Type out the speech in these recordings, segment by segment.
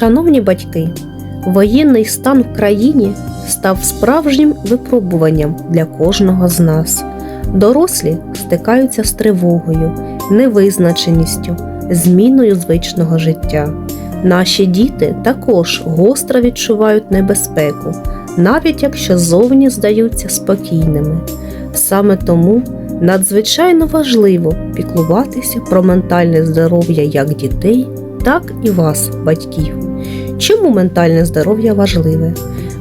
Шановні батьки, воєнний стан в країні став справжнім випробуванням для кожного з нас. Дорослі стикаються з тривогою, невизначеністю, зміною звичного життя. Наші діти також гостро відчувають небезпеку, навіть якщо зовні здаються спокійними. Саме тому надзвичайно важливо піклуватися про ментальне здоров'я як дітей, так і вас, батьків. Чому ментальне здоров'я важливе?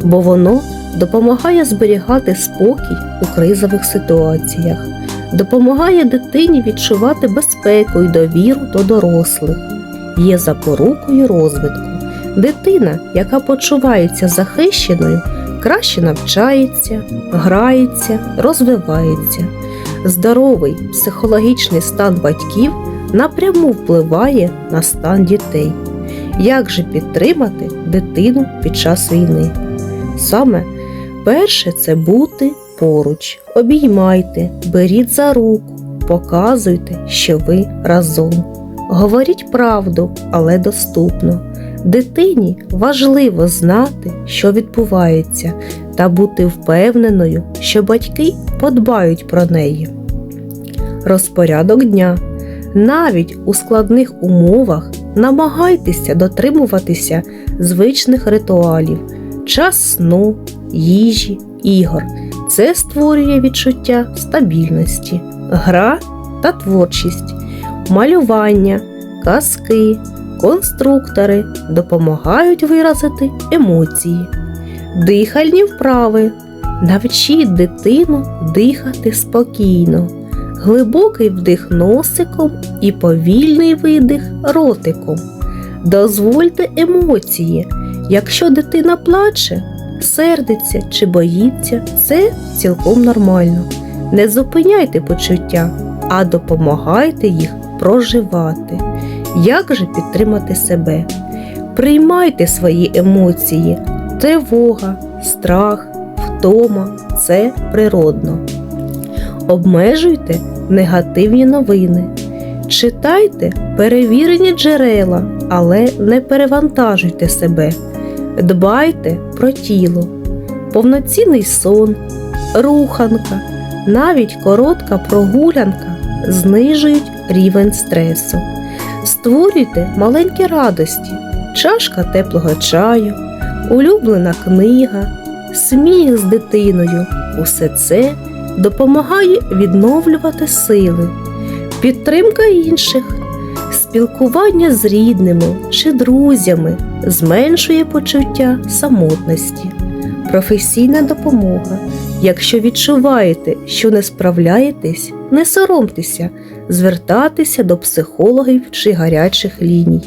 Бо воно допомагає зберігати спокій у кризових ситуаціях, допомагає дитині відчувати безпеку і довіру до дорослих, є запорукою розвитку. Дитина, яка почувається захищеною, краще навчається, грається, розвивається. Здоровий психологічний стан батьків напряму впливає на стан дітей. Як же підтримати дитину під час війни? Саме перше це бути поруч. Обіймайте, беріть за руку, показуйте, що ви разом. Говоріть правду, але доступно. Дитині важливо знати, що відбувається, та бути впевненою, що батьки подбають про неї. Розпорядок дня. Навіть у складних умовах намагайтеся дотримуватися звичних ритуалів, час сну, їжі, ігор. Це створює відчуття стабільності, гра та творчість, малювання, казки, конструктори допомагають виразити емоції, дихальні вправи. Навчіть дитину дихати спокійно, глибокий вдих носиком і повільний видих ротиком. Дозвольте емоції. Якщо дитина плаче, сердиться чи боїться, це цілком нормально. Не зупиняйте почуття, а допомагайте їх проживати. Як же підтримати себе? Приймайте свої емоції, тривога, страх, втома це природно. Обмежуйте негативні новини. Читайте перевірені джерела, але не перевантажуйте себе. Дбайте про тіло, повноцінний сон, руханка, навіть коротка прогулянка знижують рівень стресу. Створюйте маленькі радості, чашка теплого чаю, улюблена книга, сміх з дитиною. Усе це допомагає відновлювати сили, підтримка інших, спілкування з рідними чи друзями зменшує почуття самотності, професійна допомога. Якщо відчуваєте, що не справляєтесь, не соромтеся звертатися до психологів чи гарячих ліній.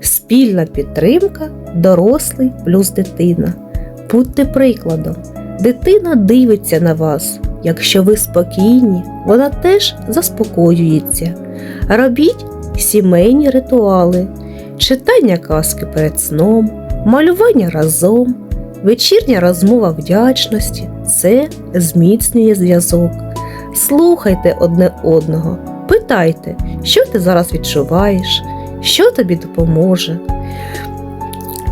Спільна підтримка дорослий плюс дитина. Будьте прикладом. Дитина дивиться на вас. Якщо ви спокійні, вона теж заспокоюється. Робіть сімейні ритуали, читання казки перед сном, малювання разом, вечірня розмова вдячності це зміцнює зв'язок. Слухайте одне одного, питайте, що ти зараз відчуваєш, що тобі допоможе.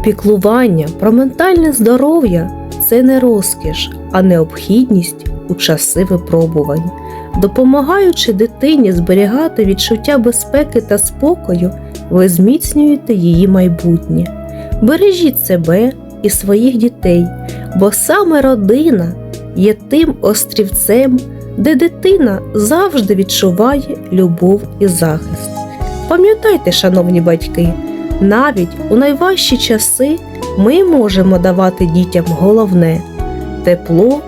Піклування про ментальне здоров'я це не розкіш, а необхідність у часи випробувань. Допомагаючи дитині зберігати відчуття безпеки та спокою, ви зміцнюєте її майбутнє. Бережіть себе і своїх дітей, бо саме родина є тим острівцем, де дитина завжди відчуває любов і захист. Пам'ятайте, шановні батьки, навіть у найважчі часи ми можемо давати дітям головне тепло,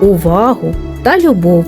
увагу та любов.